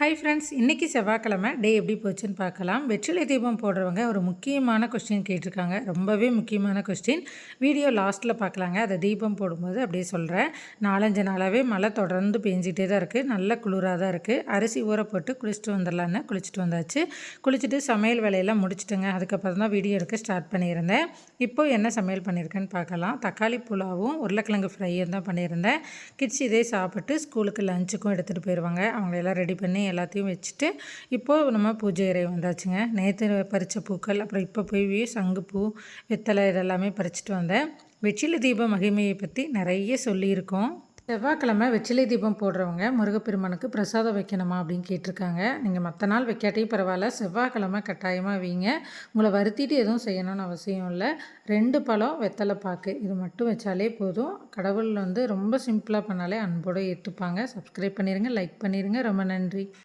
Hi friends இன்றைக்கி செவ்வாய்க்கிழமை. டே எப்படி போச்சுன்னு பார்க்கலாம். வெற்றிலை தீபம் போடுறவங்க ஒரு முக்கியமான கொஸ்டின் கேட்டிருக்காங்க. ரொம்பவே முக்கியமான கொஸ்டின் வீடியோ லாஸ்ட்டில் பார்க்கலாங்க. அதை தீபம் போடும்போது அப்படியே சொல்கிறேன் நாலஞ்சு நாளாகவே மழை தொடர்ந்து பெஞ்சிகிட்டே தான் இருக்குது நல்ல குளிராக தான் இருக்குது அரிசி ஊற போட்டு குளிச்சுட்டு வந்துடலான்னு குளிச்சுட்டு வந்தாச்சு. குளிச்சுட்டு சமையல் வேலையெல்லாம் முடிச்சிட்டுங்க. அதுக்கப்புறம் தான் வீடியோ எடுக்க ஸ்டார்ட் பண்ணியிருந்தேன். இப்போ என்ன சமையல் பண்ணியிருக்கேன்னு பார்க்கலாம். தக்காளி புலாவும் உருளைக்கிழங்கு ஃப்ரையும் தான் பண்ணியிருந்தேன். கிட்ஸ் இதே சாப்பிட்டு ஸ்கூலுக்கு லஞ்சுக்கும் எடுத்துகிட்டு போயிடுவாங்க அவங்களெல்லாம் ரெடி பண்ணி எல்லாத்தையும் வச்சுட்டு இப்போது நம்ம பூஜை இறை வந்தாச்சுங்க. நேற்று பறித்த பூக்கள் அப்புறம் இப்போ போய் சங்குப்பூ வெத்தலை இதெல்லாமே பறிச்சுட்டு வந்தேன். வெற்றிலை தீப மகிமையை பற்றி நிறைய சொல்லியிருக்கோம். செவ்வாய்க்கிழமை வெற்றிலை தீபம் போடுறவங்க முருகப்பெருமானுக்கு பிரசாதம் வைக்கணுமா அப்படின்னு கேட்டிருக்காங்க. நீங்கள் மற்ற நாள் வைக்காட்டையும் பரவாயில்ல. செவ்வாய்க்கிழமை கட்டாயமாக வைங்க. உங்களை வருத்திட்டு எதுவும் செய்யணும்னு அவசியம் இல்லை. ரெண்டு பழம் வெத்தலை பாக்கு. இது மட்டும் வச்சாலே போதும். கடவுள் வந்து ரொம்ப சிம்பிளாக பண்ணாலே அன்போடு ஏற்றுப்பாங்க சப்ஸ்கிரைப் பண்ணிடுங்க லைக் பண்ணிடுங்க ரொம்ப நன்றி.